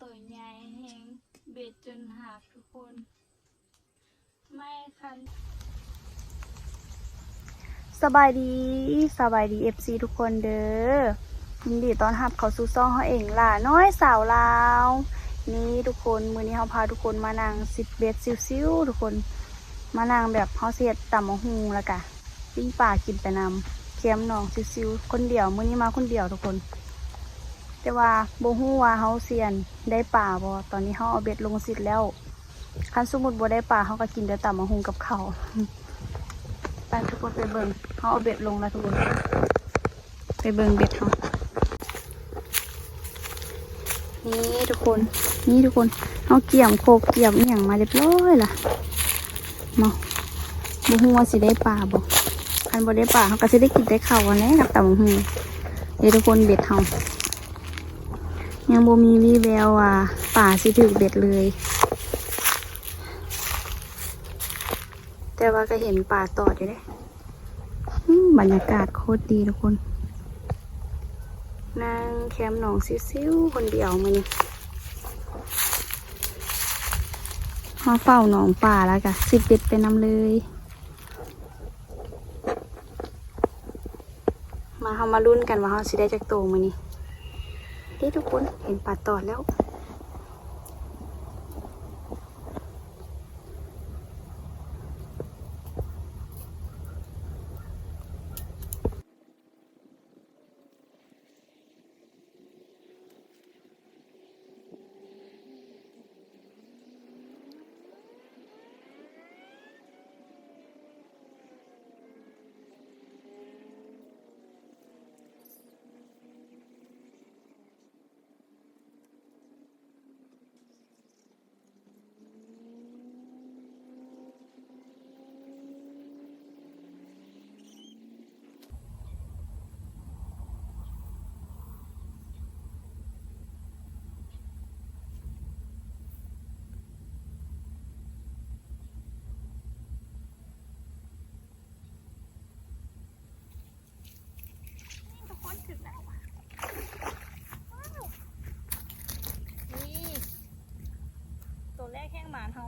ตัวใหญ่แหงเบ็ดจนหักทุกคน ไม่คันสบายดีสบายดีเอฟซีทุกคนเด้อยินดีต้อนรับเขาสู่ซ่องเขาเองล่ะน้อยสาวลาว นี่ทุกคนมือนี้เขาพาทุกคนมานั่งสิบเบ็ดซิวๆทุกคน มานั่งแบบเขาเสียดต่ำมะฮุงแล้วกะปิ้งป่ากินไปนำเค็มหนองซิวๆคนเดียวมือนี้มาคนเดียวทุกคน แต่ว่าโบฮู้ว่าเขาเสียนได้ป่าบ่ตอนนี้เขาเอาเบ็ดลงสิทธิ์แล้ว คันสมมุติบ่ได้ป่าเขาก็กินแต่ต่ำมะฮุงกับเขาวไปทุกคนไปเบิ่งเขาเอาเบ็ดลงแล้วทุกคนไปเบิ่งเบ็ดเขานี่ทุกคน นี่ทุกคนเขาเกี่ยมโคกเกี่ยมอหย่างมาเรียบร้อยล่ะมาบุหัวาสิได้ปลาบ่คันบ่ได้ปลาเขาก็สิได้กินได้เข้าวันนี้กับตำบักหูเดี๋ยวทุกคนเบ็ดเขา ยังบ่มีวี่แววว่าป่าสิถือเบ็ดเลย แต่ว่าก็เห็นป่าตอดอยู่เด้อืมบรรยากาศโคตรดีทุกคนนั่งแคมป์หนองซิวๆคนเดียวมานี่มาเฝ้าหนองป่าแล้วกะสิบเบ็ดไปนำเลย มาเขามาลุ้นกันว่าเขาสิได้จากโตมานี่ เด้ทุกคนเห็นป่าตอดแล้ว ทุกคนถึงแล้วนี่ตัวแรกแห้งหมานเขา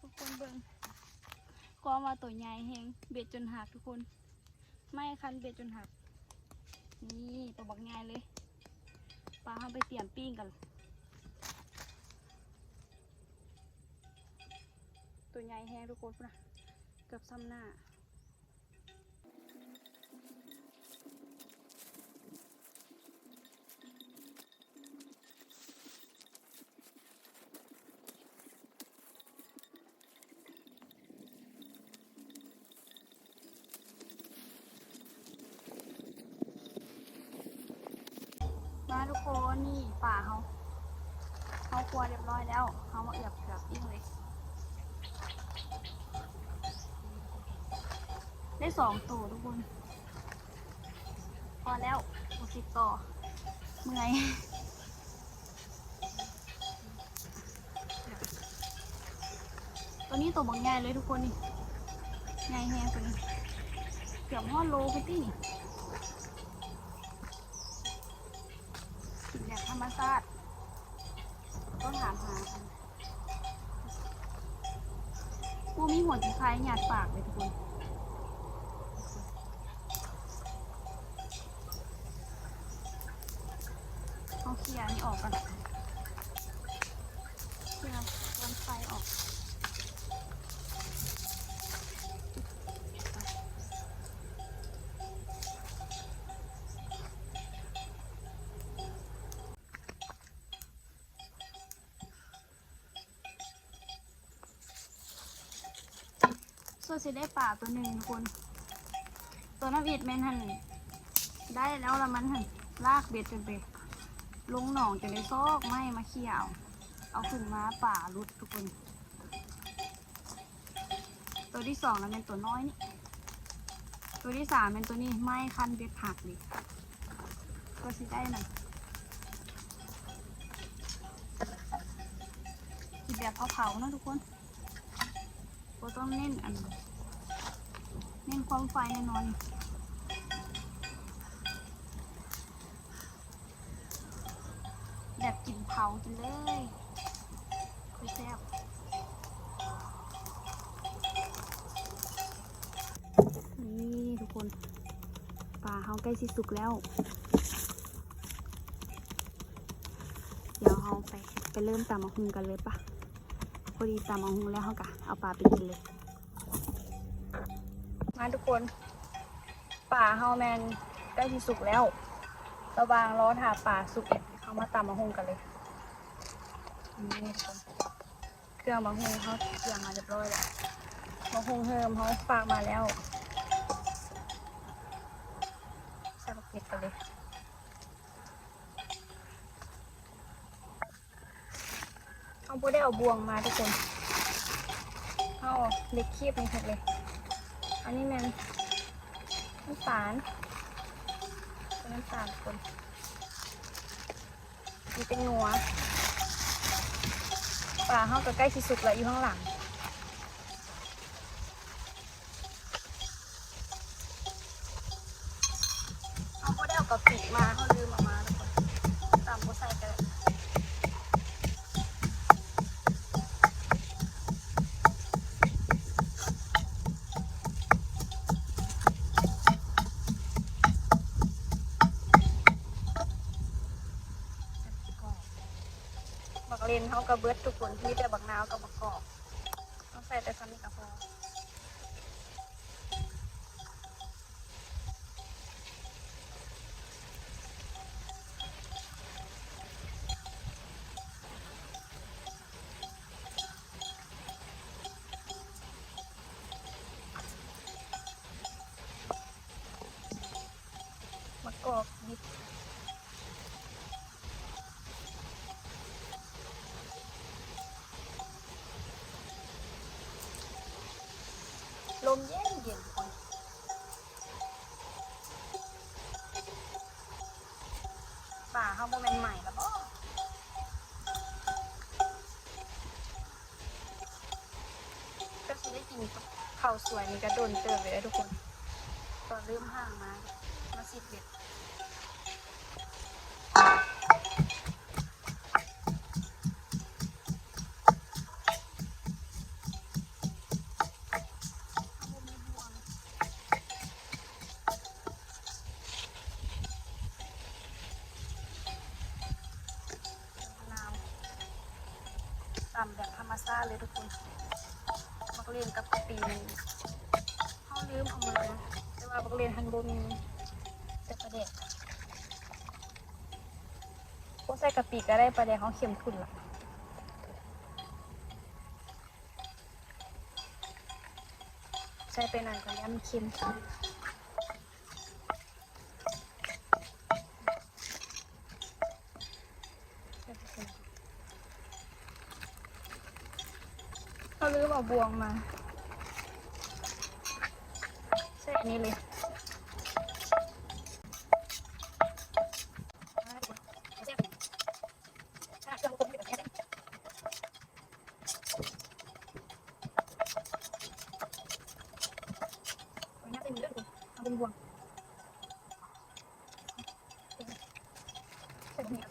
ทุกคนเบิ่ง กอมาตัวใหญ่แหงเบ็ดจนหักทุกคน ไม่คันเบ็ดจนหัก นี่ตัวบักใหญ่เลยปลาเอาไปเตรียมปิ้งกัน ตัวใหญ่แหงทุกคนนนะเกือบซ้ำหน้า มาทุกคนนี่ป่าเขาเขาครัวเรียบร้อยแล้วเขามาเอือบเกือบปิ้งเลยได้สองตัวทุกคนพอแล้วโอสิบต่อเมื่อยตัวนี้ตัวบางใหญ่เลยทุกคนนี่ใหญ่แฮงตัวนี้เกือบห้อโลไปตี้นี่ กินแบบ ธรรมชาติต้องถามหากันปูมีหัวจีคายหยาดปากเลยทุกคนเอาเคลียร์อันนี่ออกก่อนเคลียร์วันไฟออก ส่วนสิได้ป่าตัวหนึ่งทุกคน ตัวน้ำอิดแมนหันได้แล้วละมันหันลากเบ็ดจนไปลงหนองจนได้ซอกไม่มาเขี่ยว เอาขึ้นมาป่าลุดทุกคน ตัวที่สองแล้วเป็นตัวน้อยนี่ ตัวที่สามเป็นตัวนี้ไม้คันเบ็ดผักดิก็สิได้หน่อยกินแบบเผาๆนะทุกคน ก็ต้องเน้นอัน เน้นความไฟแน่นอนแบบกินเผาจังเลยคุยแซ่บนี่ทุกคนปลาเขาใกล้สิสุกแล้ว เดี๋ยวเราไป ไปเริ่มตำมะฮุงกันเลยปะ อดีตำมะฮุงแล้วเขากะเอาปลาไปกินเลย มาทุกคนป่าเฮาแมนใกล้ที่สุกแล้วระวางล้อถาป่าสุกเนี่ยเขามาตำมะฮุงกันเลยนี่คนเครื่องมะฮุงเขาเตรียมมาเรียบร้อยแล้วมะฮุงเฮิมเขาฝากมาแล้วใส่บักเก็ตกันเลยเขา บ่ได้เอาบวงมาทุกคนเขาเอาเล็กคีบนี่เถอะเลย อันนี้มันน้ำตาลเป็นน้ำตาลคนนี่เป็นงัวปลาเข้าก็ใกล้ที่สุดแล้วอยู่ข้างหลังเขาก็ได้เอากระปิมาเขาลืมเออกมาทุกคนตามก็ใส่ไปเลยบัก เลนเขากระเบิดทุกคนที่แต่บักนาวกับบักกอกต้องใส่แต่ซ้ำนี่ก็พอ มเย็นเย็นคนป่าเขาโมเมนใหม่แล้วบ่ก็สิได้กินข้าวสวยนี่ก็โดนเติมไปแล้วทุกคน ตอนเริ่มห่างมา มาสิบเบ็ด ตำแบบธรรมชาติเลยทุกคนมักเรียนกับกะปีนเขาลืมเอามานะแต่ว่าบักเรียนฮันโบมีแต่ประเด็กพวกใส่กะปิก็ได้ประเด็กเขาเค็มขุ่นละใส่ไปหน่อยก่อนแล้วมันเค็มใส่ไปเค็ม เขาลืมเอาบวงมาใช่อันนี้เลยเอาเป็นบวงใส่แบบนี้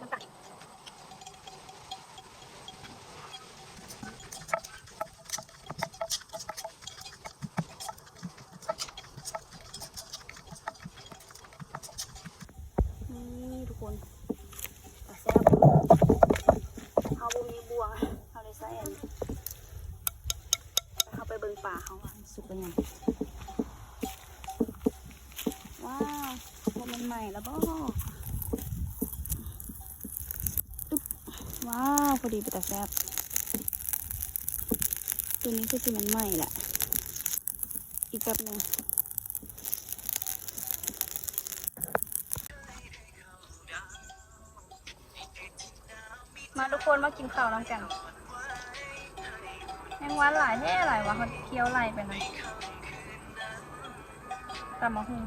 น้ำตาล นี่ทุกคนปลาแซ่บเอาบุมีบวงเอาเลยใส่อันนี้แล้วเข้าไปเบิ่งป่าเขาว่า สุกเป็นไงว้าวมันใหม่แล้วบ่อึ๊บว้าวพอดีเป็นตาแซบตัวนี้คือสิมันใหม่แหละ อีกแป๊บหนึงมาทุกคนมากินข้าวน้ำกัน แมงวันหลายแท้หลายวะเขาเคี้ยวไหลไปน่อยตำมะฮุง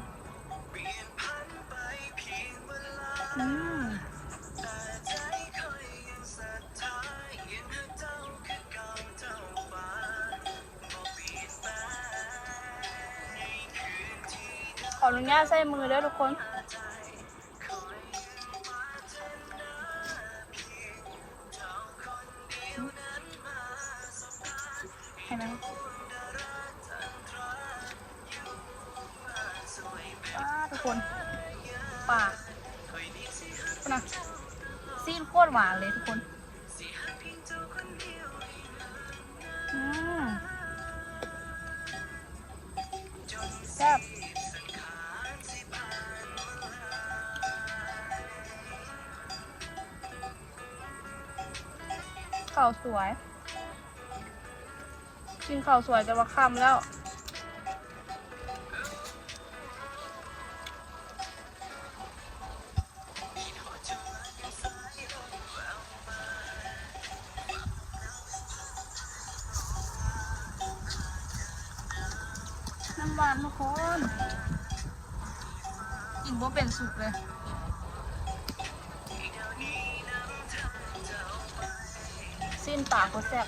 อืมขออนุญาตใส่มือด้อทุกคน คนปากนะซีนโคตรหวานเลยทุกคนอืมแซ่บข้าวสวย กินข้าวสวยจะมาค่ำแล้ว บ่เป็นสุกเลย สิ้นปากก็แซ่บ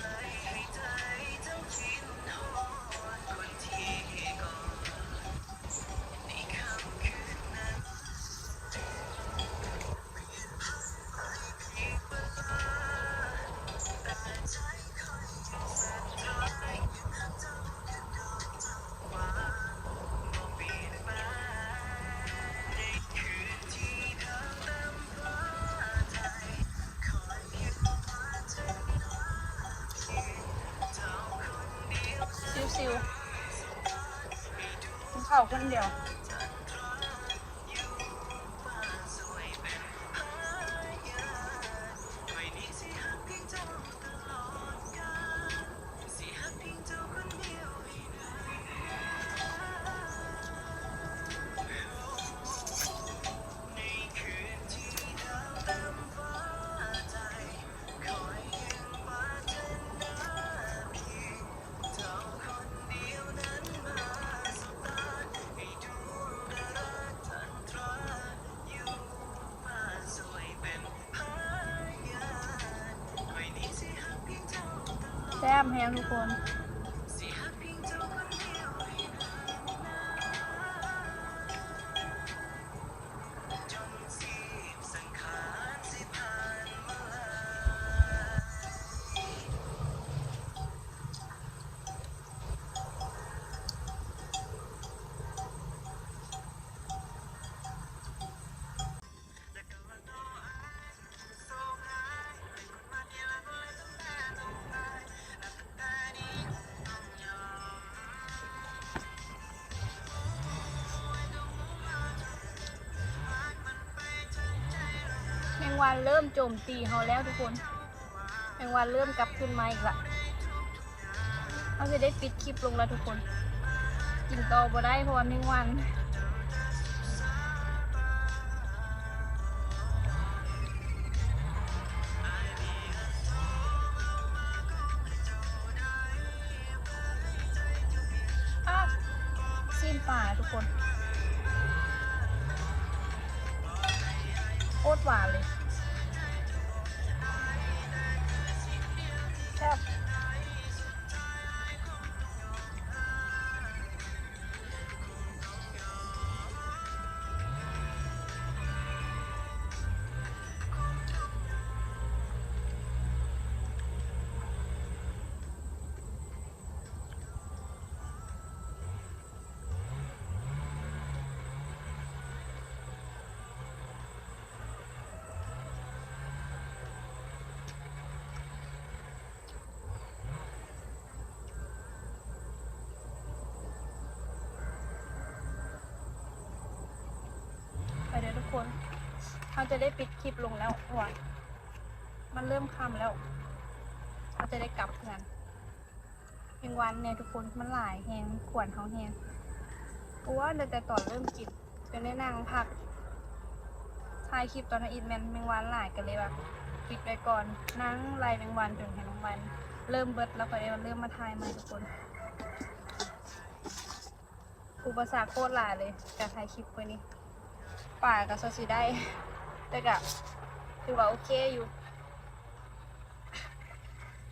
ซิวๆกินข้าวคนเดียว แซ่บแฮงทุกคน งวันเริ่มโจมตีเขาแล้วทุกคนแมงวันเริ่มกลับขึ้นมาอีกละเขาจะได้ปิดคลิปลงแล้วทุกคน กินต่อบ่ได้เพราะว่าแมงวัน คนเขาจะได้ปิดคลิปลงแล้วเพราะว่ามันเริ่มค่ำแล้วเขาจะได้กลับกันเพียงวันเนี่ยทุกคนมันหลายแหงขวนเขาแหงเพราะว่าแต่ตอนเริ่มกินจนได้นั่งพักถ่ายคลิปตอนนั้นอีทแมนแมงวันหลายกันเลยแบบปิดไปก่อนนั่งไล่แมงวันจนเห็นแมงวันเริ่มเบิดแล้วก็เดี๋ยวเริ่มมาทายใหม่ทุกคน อุปสรรคโคตรหลายเลยการถ่ายคลิปวันนี้ ป่ากับโซซีได้ แต่ก็ถือว่าโอเคอยู่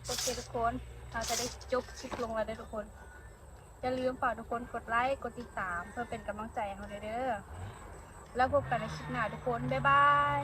โอเคทุกคนเราจะได้จบคลิปลงแล้วเด้อทุกคน อย่าลืมฝากทุกคนกดไลค์กดติดตาม เพื่อเป็นกำลังใจให้เราเด้อแล้วพบกันในคลิปหน้าทุกคน บ๊ายบาย